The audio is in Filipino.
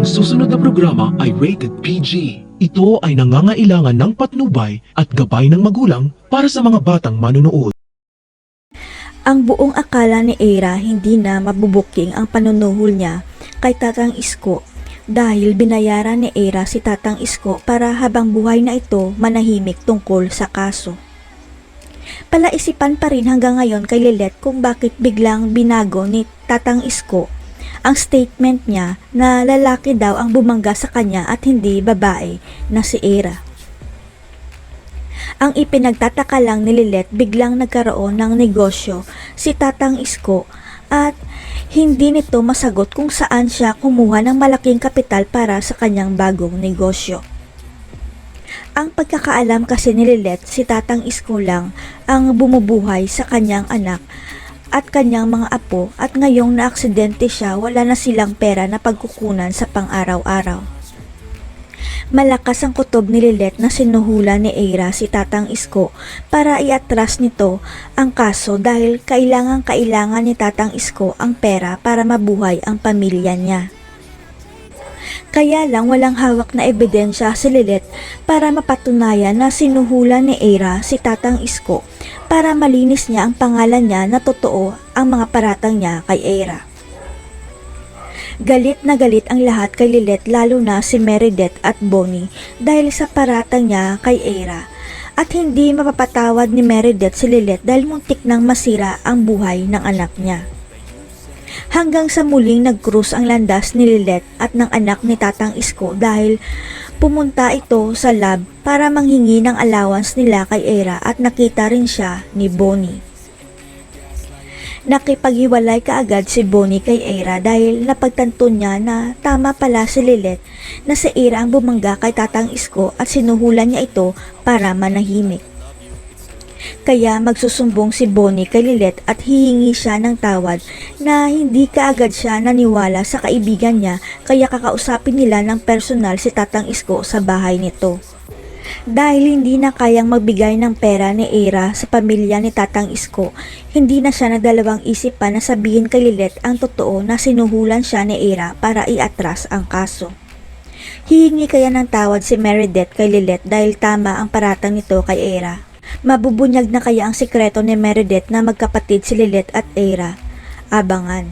Ang susunod na programa ay rated PG. Ito ay nangangailangan ng patnubay at gabay ng magulang para sa mga batang manunood. Ang buong akala ni Era hindi na mabubuking ang panunuhol niya kay Tatang Isko dahil binayaran ni Era si Tatang Isko para habang buhay na ito manahimik tungkol sa kaso. Palaisipan pa rin hanggang ngayon kay Lilet kung bakit biglang binago ni Tatang Isko ang statement niya na lalaki daw ang bumangga sa kanya at hindi babae na si Era. Ang ipinagtataka lang ni Lilet biglang nagkaroon ng negosyo si Tatang Isko at hindi nito masagot kung saan siya kumuha ng malaking kapital para sa kanyang bagong negosyo. Ang pagkakaalam kasi ni Lilet, si Tatang Isko lang ang bumubuhay sa kanyang anak at kanyang mga apo at ngayong naaksidente siya wala na silang pera na pagkukunan sa pang-araw-araw. Malakas ang kutob ni Lilet na sinuhula ni Eira si Tatang Isko para iatras nito ang kaso dahil kailangan-kailangan ni Tatang Isko ang pera para mabuhay ang pamilya niya. Kaya lang walang hawak na ebidensya si Lilet para mapatunayan na sinuhula ni Eira si Tatang Isko para malinis niya ang pangalan niya na totoo ang mga paratang niya kay Eira. Galit na galit ang lahat kay Lilet lalo na si Meredith at Bonnie dahil sa paratang niya kay Eira. At hindi mapapatawad ni Meredith si Lilet dahil muntik nang masira ang buhay ng anak niya. Hanggang sa muling nag-cruise ang landas ni Lilet at ng anak ni Tatang Isko dahil pumunta ito sa lab para manghingi ng allowance nila kay Era at nakita rin siya ni Bonnie. Nakipaghiwalay kaagad si Bonnie kay Era dahil napagtanto niya na tama pala si Lilet na si Era ang bumangga kay Tatang Isko at sinuhulan niya ito para manahimik. Kaya magsusumbong si Bonnie kay Lilet at hihingi siya ng tawad na hindi kaagad siya naniwala sa kaibigan niya kaya kakausapin nila ng personal si Tatang Isko sa bahay nito. Dahil hindi na kayang magbigay ng pera ni Era sa pamilya ni Tatang Isko, hindi na siya nagdalawang isip pa na sabihin kay Lilet ang totoo na sinuhulan siya ni Era para iatras ang kaso. Hihingi kaya ng tawad si Meredith kay Lilet dahil tama ang paratang nito kay Era. Mabubunyag na kaya ang sikreto ni Meredith na magkapatid si Lilet at Era. Abangan.